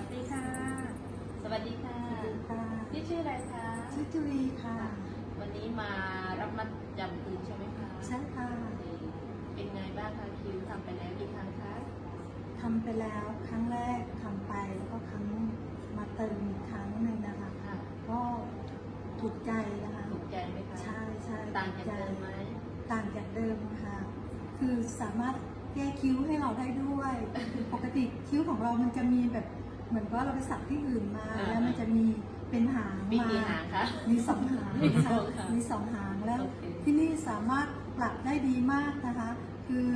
วัสดีค่ะ สวัสดีค่ะค่ะพี่ชื่ออะไรคะชื่อจุลีค่ะ วันนี้มารับมัดจำคืนใช่ไหมคะ ใช่ค่ะ เป็นไงบ้างคะคิวทำไปแล้วกี่ครั้งคะทำไปแล้วครั้งแรกทำไปแล้วก็ครั้งมาเติมอีกครั้งหนึ่งนะคะค่ะก็ถูกใจนะคะ ถูกใจไหมคะ ใช่ใช่ต่างจากถูใจเดิมไหมต่างจากเดิมค่ะ คือสามารถแก้คิ้วให้เราได้ด้วย ปกติคิ้วของเรามันจะมีแบบ เหมือนว่าเราไปสักที่อื่นมาแล้วมันจะมีเป็นหางมีมากี่หางคะมีสองหางมีสค่ะองหางมีสองหางแล้ว โอเค ที่นี่สามารถปรับได้ดีมากนะคะ คือ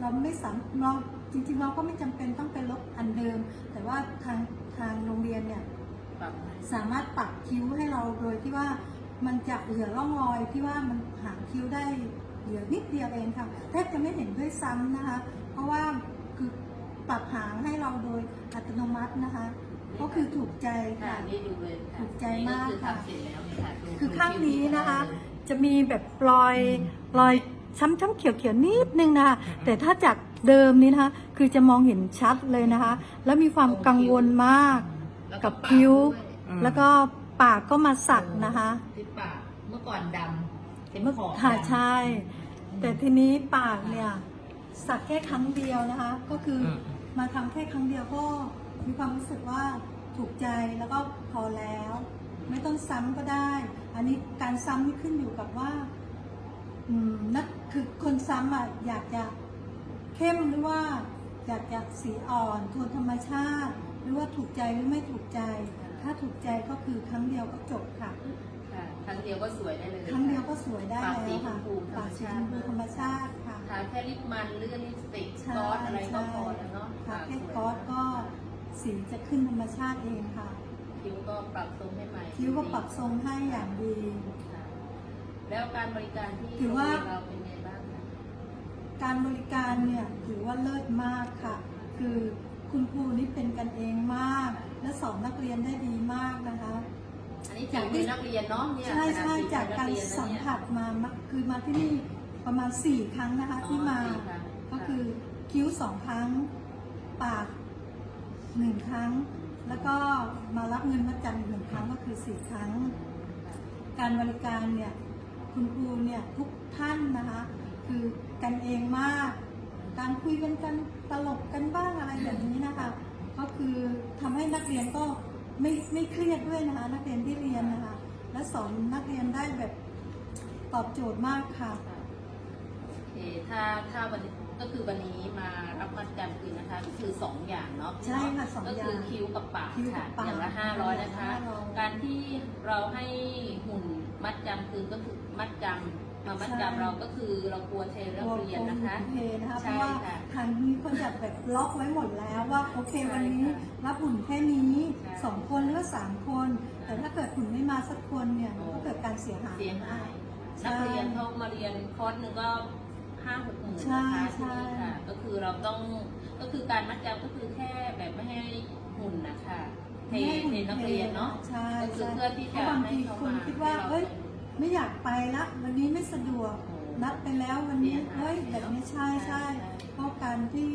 เราไม่สามเราจริงๆเราก็ไม่จำเป็นต้องไปลบอันเดิม แต่ว่าทางทางโรงเรียนเนี่ย ปรับสามารถปรับคิ้วให้เราโดยที่ว่ามันจะเหลือร่องรอยที่ว่ามันหางคิ้วได้เหลือนิดเดียวเองค่ะแทบจะไม่เห็นด้วยซ้ำนะคะ เพราะว่าคือ ปรับหางให้เราโดยอัตโนมัตินะคะ ก็คือถูกใจค่ะค่ะนี่ดูเลยค่ะถูกใจมากนี่คือค่ะทำเสร็จแล้วเนี่ยค่ะดูคือข้างนี้นะคะดูจะมีแบบรอยรอยช้ำๆเขียวๆนิดนึงนะคะแต่ถ้าจากเดิมนี้นะคะ คือจะมองเห็นชัดเลยนะคะ แล้วมีความกังวลมากแล้วกับปาคิ้วด้วยอืม แล้วก็ปากก็มาสักนะคะที่ปากเมื่อก่อนดำเป็นเมื่อขอบค่ะดำใช่ แต่ทีนี้ปากเนี่ย สักแค่ครั้งเดียวนะคะ ก็คืออม มาทำแค่ครั้งเดียวก็มีความรู้สึกว่าถูกใจแล้วก็พอแล้ว ไม่ต้องซ้ำก็ได้ อันนี้การซ้ำนี่ขึ้นอยู่กับว่าอืมนักคือคนซ้ำอะอยากจะเข้มหรือว่าอยากจะสีอ่อนโทนธรรมชาติ หรือว่าถูกใจหรือไม่ถูกใจ ถ้าถูกใจก็คือครั้งเดียวก็จบค่ะค่ะครั้งเดียวก็สวยได้เลย ครั้งเดียวก็สวยได้ปากแล้สีวค่ะชมพูธรปารกมสีชาชติมพูธรรมชาติค่ะ ทาแค่ลิปมันเลื่อนลิปสติกใช่ซอสอะไรก็พอแล้วเนาะทาแค่ปสวยคอสก็สีจะขึ้นธรรมชาติเองค่ะ คิ้วก็ปรับทรงให้ใหม่คิ้วก็ปรับทรงให้อย่างดีค่ะแล้วการบริการที่ถือว่าโรงเรียนเราเป็นไงบ้างคะการบริการเนี่ยถือว่าเลิศมากค่ะ คือคุณครูนี่เป็นกันเองมาก และสอนนักเรียนได้ดีมากนะคะอันนี้จากมือนักเรียนเนาะเนี่ยใช่ใช่ขนดฝีมือจากการนัเยนนะสัมเนี่ยผัสมามาคือมาที่นี่ ประมาณสี่ครั้งนะคะที่มาสี่ครั้ง ก็คือคิ้วสองครั้ง ปากหนึ่งครั้ง แล้วก็มารับเงินมาจำอีกหนึ่งครั้งก็คือสี่ครั้ง การบริการเนี่ยคุณครูเนี่ยทุกท่านนะคะ คือกันเองมาก การคุยกันกันตลกกันบ้างอะไรแบบนี้นะคะ ก็คือทำให้นักเรียนก็ไม่ไม่เครียดด้วยนะคะ นักเรียนที่เรียนนะคะ และสอนนักเรียนได้แบบตอบโจทย์มากค่ะ ค่ะ ถ้าถ้าวันนี้ก็คือวันนี้มารับมัดจำคืนนะคะก็คือสองอย่างเนาะใช่ค่ะสองก็อย่าคือง คิ้วกับปากคิ้วกัค่ะบปากอย่างละห้าร้อยนะคะ 500การที่เราให้หุ่นมัดจำคืนก็คือมัดจำมามัดจำเราก็คือเรากลัวเทเรื่องเรียนนะคะ โอเคนะคะเพใช่ราะว่าค่ะทางนี้เขาจะแบบล็อกไว้หมดแล้วว่าโอเคใช่วันนี้ค่ะรับหุ่นแค่นี้ใช่สองคนหรือว่าสามคน แต่ถ้าเกิดหุ่นไม่มาสักคนเนี่ยโอ้มันก็เกิดการเสียหาย เสียหายใช่นักเรียนเขามาเรียนคอร์สหนึ่งก็ ห้าหกหมื่นใช่นะคะใช่ที่นี่ค่ะ ก็คือเราต้องก็คือการมัดจำก็คือแค่แบบไม่ให้หุ่นนะคะเทไม่ให้หุ่เทนักเรียนเนาะใช่ก็คือใช่เพื่อที่เพจะราะบางให้ทีเขาคนมาคิดว่าให้ร เอ้ยส่งไม่อยากไปละ วันนี้ไม่สะดวกโอ้นัดไปแล้ววันนี้เสียหายเฮ้ยแบบนี้ใช่ใช่ใช่เพราะการที่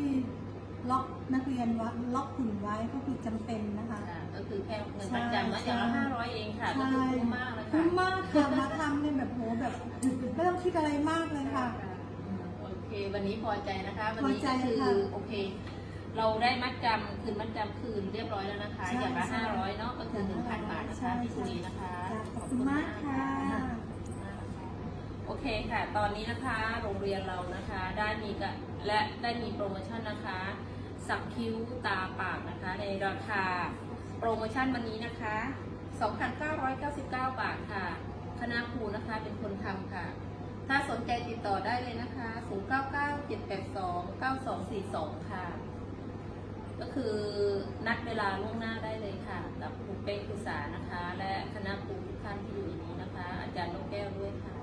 ล็อกนักเรียนไว้ล็อกหุ่นไว้ก็คือจำเป็นนะคะ ค่ะก็คือแค่เงินใช่มัดจำแล้วอย่างละใช่ ห้าร้อยเองค่ะก็คือคุ้มมากเลยคุ้ค่ะมมากค่ะมาทำเนี่ยแบบโหแบบ ไม่ต้องคิดอะไรมากเลยค่ะอืมโอ เควันนี้พอใจนะคะ วันพอนี้ใจก็คือค่ะโอเค เราได้มัดจำคืนมัดจำคืนเรียบร้อยแล้วนะคะใช่อย่างละใช่ห้าร้อยเนาะก็คือหนึ่งพันบาทนะใช่ คะที่ชุรีนะคะจ้ะขอบคุณมากค่ะ โอเคค่ะ ตอนนี้นะคะโรงเรียนเรานะคะได้มีกะและได้มีโปรโมชั่นนะคะ สักคิ้วตาปากนะคะ ในราคาโปรโมชั่นวันนี้นะคะ 2,999 บาทค่ะ คณะครูนะคะเป็นคนทำค่ะ ถ้าสนใจติดต่อได้เลยนะคะ 0997829242 ค่ะ ก็คือนัดเวลาล่วงหน้าได้เลยค่ะ กับครูเป๊กครูสานะคะ และคณะครูทุกท่านที่อยู่ในนี้นะคะ อาจารย์นกแก้วด้วยค่ะ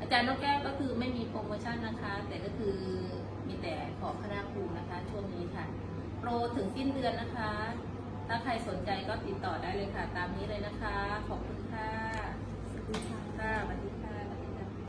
อาจารย์นกแก้วก็คือไม่มีโปรโมชั่นนะคะ แต่ก็คือมีแต่ขอคณะครูนะคะ ช่วงนี้ค่ะ โปรถึงสิ้นเดือนนะคะ ถ้าใครสนใจก็ติดต่อได้เลยค่ะ ตามนี้เลยนะคะ ขอบคุณค่ะสวัสดีค่ะค่ะสวัสดี